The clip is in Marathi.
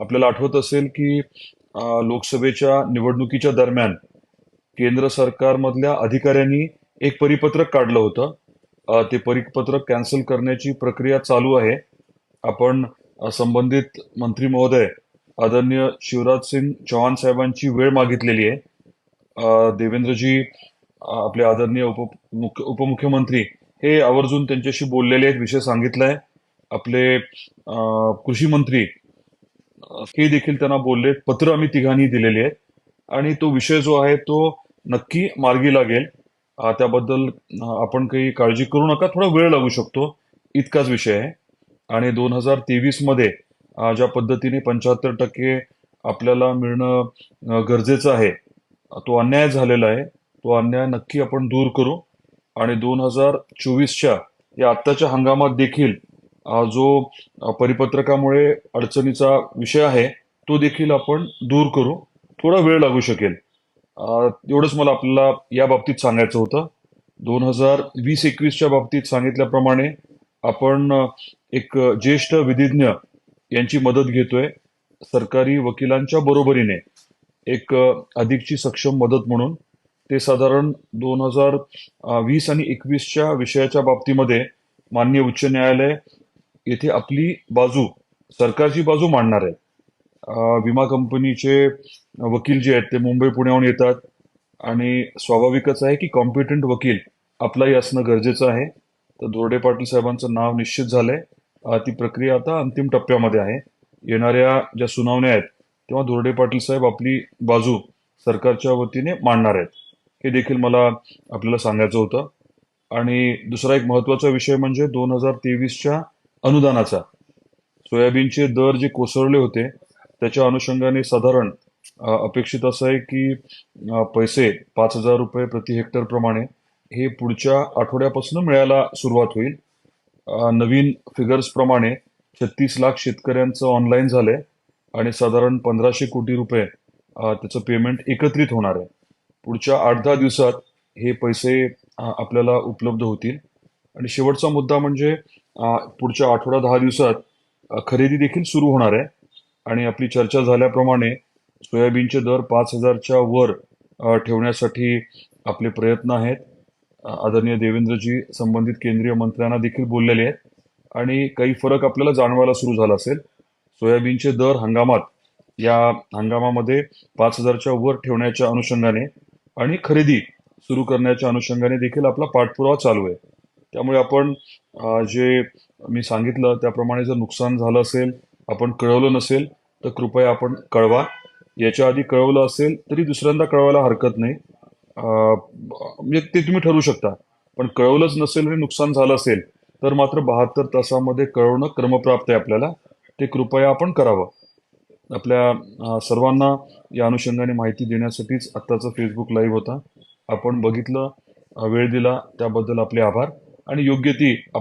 आपल्याला आठवत असेल की लोकसभेच्या निवडणुकीच्या दरम्यान केंद्र सरकारमधल्या अधिकाऱ्यांनी एक परिपत्रक काढलं होतं. ते परिपत्रक कॅन्सल करण्याची प्रक्रिया चालू आहे. आपण संबंधित मंत्री महोदय आदरणीय शिवराज सिंग चौहान साहेबांची वेळ मागितलेली आहे. देवेंद्रजी आपले आदरणीय उप उपमुख्यमंत्री हे आवर्जून त्यांच्याशी बोललेले आहेत विषय सांगितलाय. आपले कृषी मंत्री हे देखील त्यांना बोलले पत्र आम्ही तिघांनी दिलेले आहेत. आणि तो विषय जो आहे तो नक्की मार्गी लागेल. त्याबद्दल आपण काही काळजी करू नका. थोडा वेळ लागू शकतो. इतकाच विषय आहे. आणि दोन हजार तेवीसमध्ये ज्या पद्धतीने पंच्याहत्तर टक्के आपल्याला मिळणं गरजेचं आहे तो अन्याय झालेला आहे. तो अन्याय नक्की आपण दूर करू. आणि दोन हजार चोवीसच्या या आत्ताच्या हंगामात देखील जो परिपत्रकामुळे अडचणीचा विषय आहे तो देखील आपण दूर करू. थोडा वेळ लागू शकेल. एवढंच मला आपल्याला या बाबतीत सांगायचं होतं. दोन हजार वीस एकवीसच्या बाबतीत सांगितल्याप्रमाणे आपण एक ज्येष्ठ विधिज्ञ यांची मदत घेतोय. सरकारी वकिलांच्या बरोबरीने एक अधिकची सक्षम मदत म्हणून. ते साधारण दोन हजार वीस आणि एकवीसच्या विषयाच्या बाबतीमध्ये माननीय उच्च न्यायालय येथे आपली बाजू सरकारची बाजू मांडणार आहे विमा कंपनीचे वकील जे आहेत ते मुंबई पुण्याहून येतात. आणि स्वाभाविकच आहे की कॉम्पिटंट वकील आपलाही असणं गरजेचं आहे. तर दोरडे पाटील साहेबांचं नाव निश्चित झालंय. ती प्रक्रिया आता अंतिम टप्प्यामध्ये आहे. येणाऱ्या ज्या सुनावण्या आहेत तेव्हा दोरडे पाटील साहेब आपली बाजू सरकारच्या वतीने मांडणार आहेत. हे देखील मला आपल्याला सांगायचं होतं. आणि दुसरा एक महत्त्वाचा विषय म्हणजे दोन हजार तेवीसच्या अनुदानाचा. सोयाबीनचे दर जे कोसळले होते त्याच्या अनुषंगाने साधारण अपेक्षित असं आहे की पैसे पाच हजार रुपये प्रति हेक्टर प्रमाणे हे पुढच्या आठवड्यापासून मिळायला सुरुवात होईल. नवीन फिगर्स प्रमाणे छत्तीस लाख शेतकऱ्यांचं ऑनलाईन झालंय आणि साधारण पंधराशे कोटी रुपये त्याचं पेमेंट एकत्रित होणार आहे. पुढच्या आठ दहा दिवसात हे पैसे आपल्याला उपलब्ध होतील. आणि शेवटचा मुद्दा म्हणजे पुढच्या आठवडा दहा दिवसात खरेदी देखील सुरू होणार आहे. आणि आपली चर्चा झाल्याप्रमाणे सोयाबीनचे दर पाच हजारच्या वर ठेवण्यासाठी आपले प्रयत्न आहेत. आदरणीय देवेंद्रजी संबंधित केंद्रीय मंत्र्यांना देखील बोललेले आहेत. आणि काही फरक आपल्याला जाणवायला सुरू झाला असेल. सोयाबीनचे दर हंगामात या हंगामामध्ये पाच हजारच्या वर ठेवण्याच्या अनुषंगाने आणि खरेदी सुरू करण्याच्या अनुषंगाने देखील आपला पाठपुरावा चालू आहे. त्यामुळे आपण जे मी सांगितलं त्याप्रमाणे जर नुकसान झालं असेल आपण कळवलं नसेल तर कृपया आपण कळवा. याच्या आधी कळवलं असेल तरी दुसऱ्यांदा कळवायला हरकत नाही. म्हणजे ते तुम्ही ठरवू शकता. पण कळवलंच नसेल आणि नुकसान झालं असेल तर मात्र बहात्तर तासामध्ये कळवणं क्रमप्राप्त आहे आपल्याला. ते कृपया आपण करावं. आपल्या सर्वांना या अनुषंगाने माहिती देण्यासाठीच आत्ताचा फेसबुक लाईव्ह होता. आपण बघितलं वेळ दिला त्याबद्दल आपले आभार. आणि योग्य ती आप-